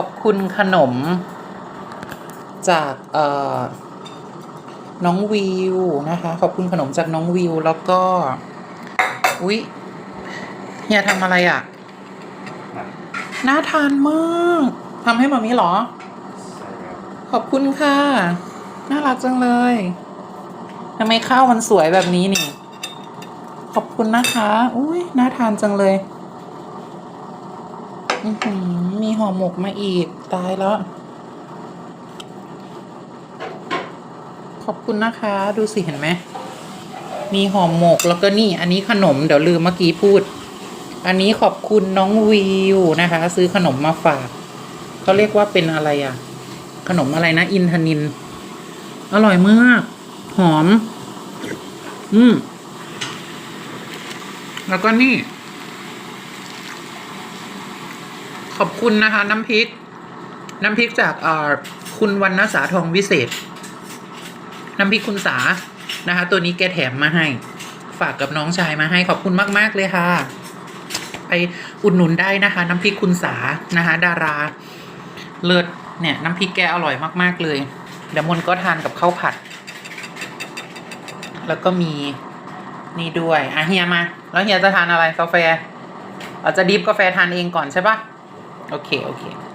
ขอบคุณขนม จากเอ่อน้องวิวนะคะ ขอบคุณขนมจากน้องวิว แล้วก็ อุ๊ยเฮียทำอะไรอะ่ะ น่าทานมากทำให้มามีเหรอ ขอบคุณค่ะ น่ารักจังเลยทำไมข้าวมันสวยแบบนี้นี่ ขอบคุณนะคะ อุ้ยน่าทานจังเลยอือหือ มีห่อหมกมาอีก ตายแล้ว ขอบคุณนะคะ ดูสิเห็นไหม มีห่อหมกแล้วก็นี่ อันนี้ขนมเดี๋ยวลืมเมื่อกี้พูด อันนี้ขอบคุณน้องวิวนะคะ ซื้อขนมมาฝากเขาเรียกว่าเป็นอะไรอะ ขนมอะไรนะ อินทนิน อร่อยมาก หอม อืม แล้วก็นี่ ขอบคุณนะคะ น้ำพริก น้ำพริกจากคุณวรรณสาทองวิเศษ น้ำพริกคุณสานะคะ ตัวนี้แกแถมมาให้ ฝากกับน้องชายมาให้ขอบคุณมาก ๆ เลยค่ะ ไปอุดหนุนได้นะคะ น้ำพริกคุณสานะคะ ดาราเลิศเนี่ยน้ำพริกแกอร่อยมาก ๆ เลยเดี๋ยวมนก็ทานกับข้าวผัด แล้วก็มีนี่ด้วยอะเฮียมา แล้วเฮียจะทานอะไรกาแฟเราจะดิฟกาแฟทานเองก่อนใช่ปะ okay okay.